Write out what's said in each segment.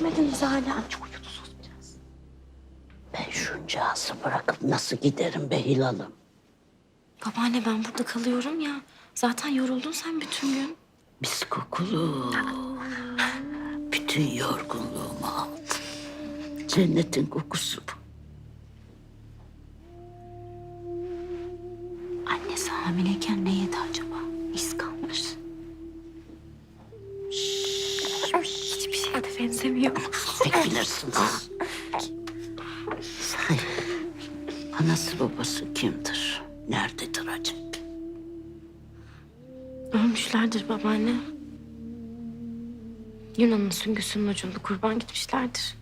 Gitmediniz hala? Çok uykusuz biraz. Ben şuncağızı bırakıp nasıl giderim be Hilal'ım? Babaanne ben burada kalıyorum ya. Zaten yoruldun sen bütün gün. Mis kokulu. Bütün yorgunluğumu aldı. Cennetin kokusu bu. Annesi hamileyken ne Say, anası babası kimdir? Nerededir acaba? Ölmüşlerdir babaanne. Yunan'ın süngüsünün ucunda kurban gitmişlerdir.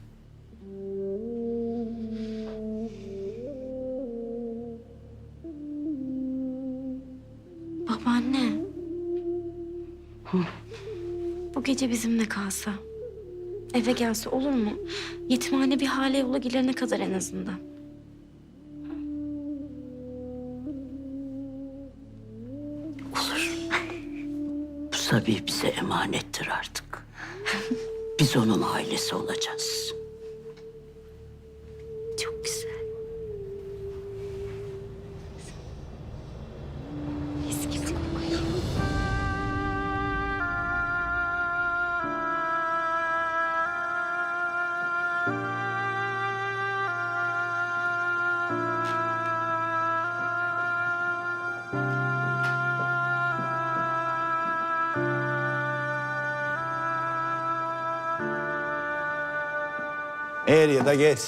Babaanne. Bu gece bizimle kalsa. Eve gelse olur mu? Yetimhane bir hale yola gelene kadar en azından. Olur. Bu Sabi bize emanettir artık. Biz onun ailesi olacağız. Er ya da geç.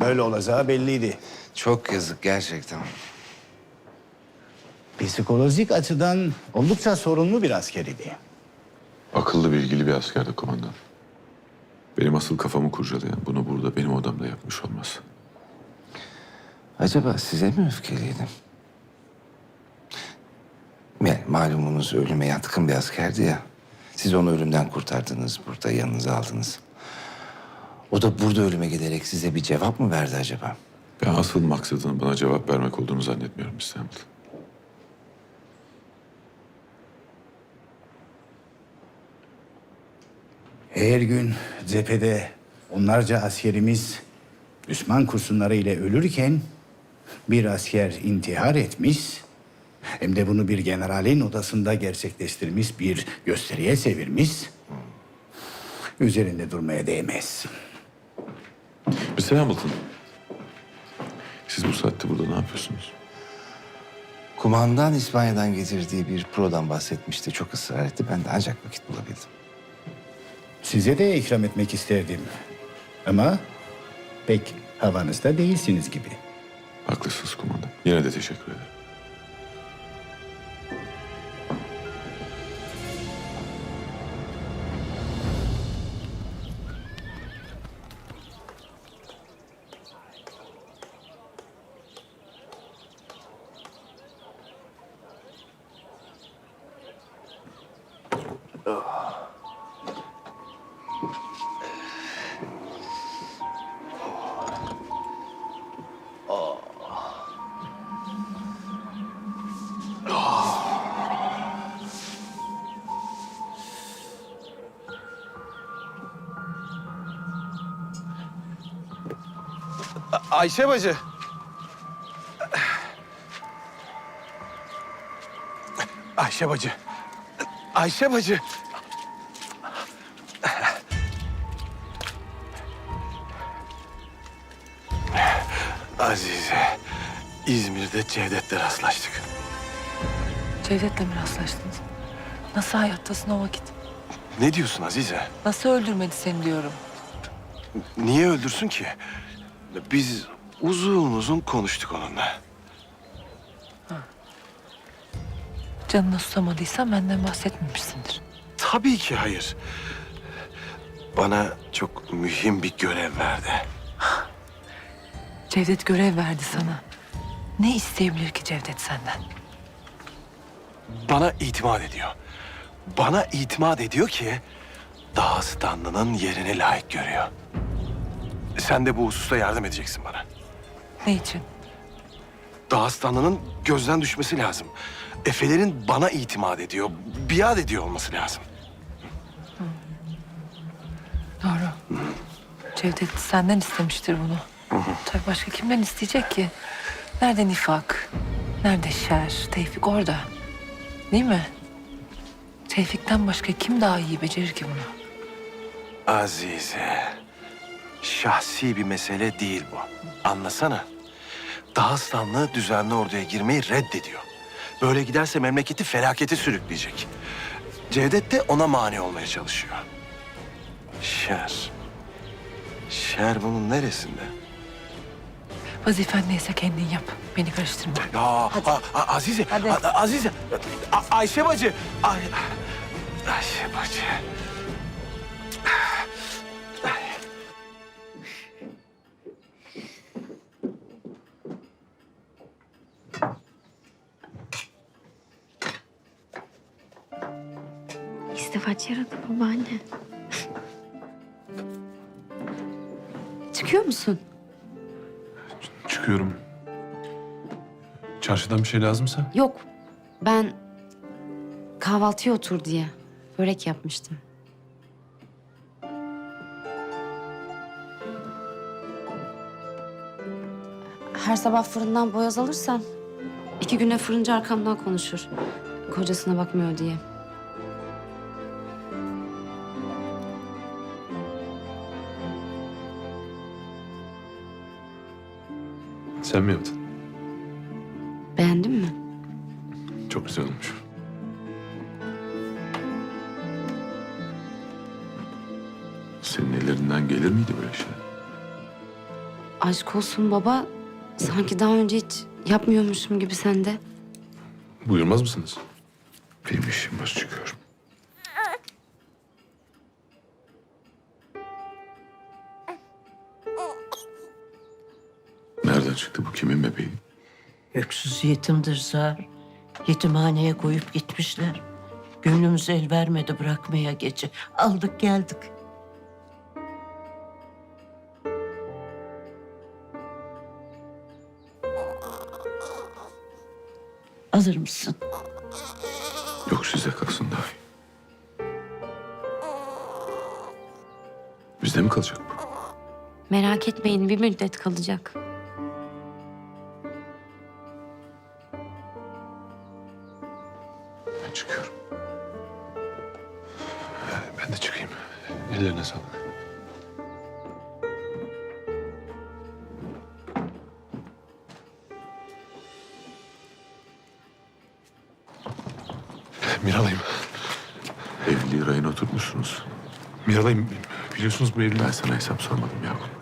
Böyle olacağı belliydi. Çok yazık gerçekten. Psikolojik açıdan oldukça sorunlu bir asker idi. Akıllı bilgili bir askerdi komandan. Benim asıl kafamı kurcalayan bunu burada benim odamda yapmış olması. Acaba size mi öfkeliydim? Yani malumunuz ölüme yatkın bir askerdi ya. Siz onu ölümden kurtardınız, burada yanınıza aldınız. O da burada ölüme giderek size bir cevap mı verdi acaba? Ben asıl maksadının bana cevap vermek olduğunu zannetmiyorum İstanbul. Her gün cephede onlarca askerimiz düşman kurşunları ile ölürken bir asker intihar etmiş hem de bunu bir generalin odasında gerçekleştirmiş bir gösteriye çevirmiş. Üzerinde durmaya değmez. Mr. Hamilton. Siz bu saatte burada ne yapıyorsunuz? Kumandan İspanya'dan getirdiği bir prodan bahsetmişti. Çok ısrar etti. Ben de ancak vakit bulabildim. Size de ikram etmek isterdim. Ama pek havanızda değilsiniz gibi. Haklısınız kumandan. Yine de teşekkür ederim. Ayşe bacı. Ayşe bacı. Ayşe bacı. Azize, İzmir'de Cevdet'le rastlaştık. Cevdet'le mi rastlaştınız? Nasıl hayattasın o vakit? Ne diyorsun Azize? Nasıl öldürmedi seni diyorum. Niye öldürsün ki? Biz uzun uzun konuştuk onunla. Canına susamadıysan benden bahsetmemişsindir. Tabii ki hayır. Bana çok mühim bir görev verdi. Cevdet görev verdi sana. Ne isteyebilir ki Cevdet senden? Bana itimat ediyor. Bana itimat ediyor ki Dağıstanlı'nın yerini layık görüyor. Sen de bu hususta yardım edeceksin bana. Ne için? Dağıstanlı'nın gözden düşmesi lazım. Efelerin bana itimat ediyor, biat ediyor olması lazım. Doğru. Cevdet senden istemiştir bunu. Tabii başka kimden isteyecek ki? Nerede nifak? Nerede şer? Tevfik orada. Değil mi? Tevfik'ten başka kim daha iyi becerir ki bunu? Azize. Şahsi bir mesele değil bu. Anlasana. Dağıstanlı düzenli orduya girmeyi reddediyor. Böyle giderse memleketi felakete sürükleyecek. Cevdet de ona mani olmaya çalışıyor. Şer. Şer bunun neresinde? Vazifen neyse kendin yap. Beni karıştırma. Ya a- a- Azize, Hadi. A- Azize, A- Ayşe bacı, Ay Ayşe bacı. İstifaç yaradı babaanne. Çıkıyor musun? Çıkıyorum. Çarşıdan bir şey lazımsa? Yok. Ben kahvaltıya otur diye börek yapmıştım. Her sabah fırından boyoz alırsan iki güne fırıncı arkamdan konuşur. Kocasına bakmıyor diye. Sen mi yaptın? Beğendin mi? Çok güzel olmuş. Senin ellerinden gelir miydi böyle şey? Aşk olsun baba. Sanki daha önce hiç yapmıyormuşum gibi sende. Buyurmaz mısınız? Benim işim var çıkıyorum. Nereden çıktı bu kimin bebeği? Öksüz yetimdir zar. Yetimhaneye koyup gitmişler. Gönlümüz el vermedi bırakmaya gece. Aldık geldik. Alır mısın? Yok size kalsın daha iyi. Bizde mi kalacak bu? Merak etmeyin bir müddet kalacak. Ben çıkıyorum. Ben de çıkayım. Ellerine sağlık. Miralay'ım. Evliliği rayına oturmuşsunuz. Miralay'ım biliyorsunuz bu evlilik... Ben sana hesap sormadım Yakup.